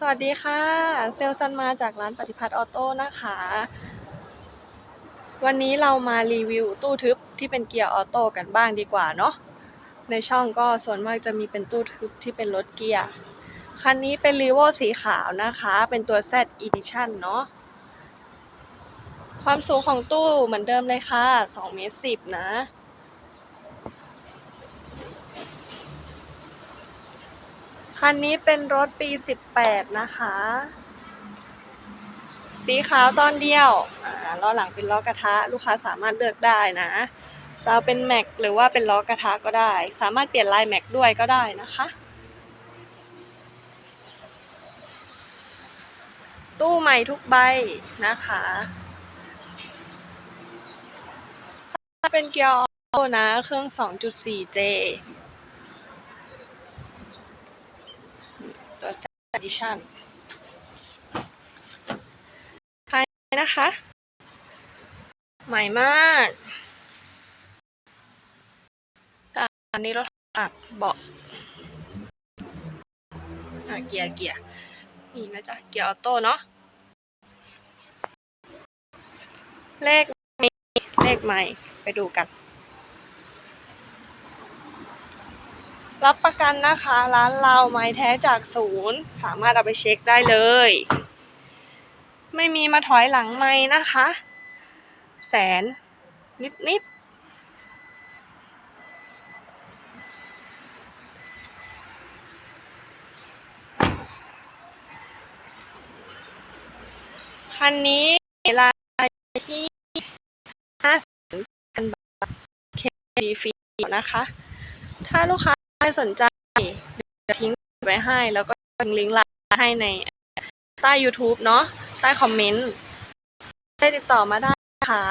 สวัสดีค่ะ เซลซันมาจากร้านปฏิพัฒน์ออโต้นะคะ วันนี้เรามารีวิวตู้ทึบที่เป็นเกียร์ออโต้กันบ้างดีกว่าเนาะ ในช่องก็ส่วนมากจะมีเป็นตู้ทึบที่เป็นรถเกียร์ คันนี้เป็นรีโวสีขาวนะคะ เป็นตัว Z Edition เนาะ ความสูงของตู้เหมือนเดิมเลยค่ะ2เมตร10นะ คันนี้เป็นรถปี 18 นะคะ สีขาวตอนเดียวล้อหลังเป็นล้อกระทะ ลูกค้าสามารถเลือกได้นะ จะเอาเป็นแม็กหรือว่าเป็นล้อกระทะก็ได้ สามารถเปลี่ยนลายแม็กด้วยก็ได้นะคะ ตู้ใหม่ทุกใบนะคะถ้าเป็นเกียร์ออโต้นะ เครื่อง 2.4J ตัว Z Edition ภายนะคะ ใหม่มากอันนี้เรถอัดเบาะอะเกียร์เกียร์นี่นะจ๊ะ เกียร์ออโต้เนาะ เลขมีเลขใหม่ ไปดูกัน รับประกันนะคะร้านเราไม้แท้จากศูนย์ สามารถเอาไปเช็คได้เลย ไม่มีมาถอยหลังไม้นะคะ แสน นิดนิดคันนี้ราคาที่ห้าสิบพันบาทเคดีฟรีนะคะ ถ้าลูกค้า สนใจเดี๋ยวทิ้งไว้ให้ แล้วก็ทิ้งลิงก์ไลน์ให้ในใต้ YouTube เนาะใต้คอมเมนต์ได้ติดต่อมาได้นะคะ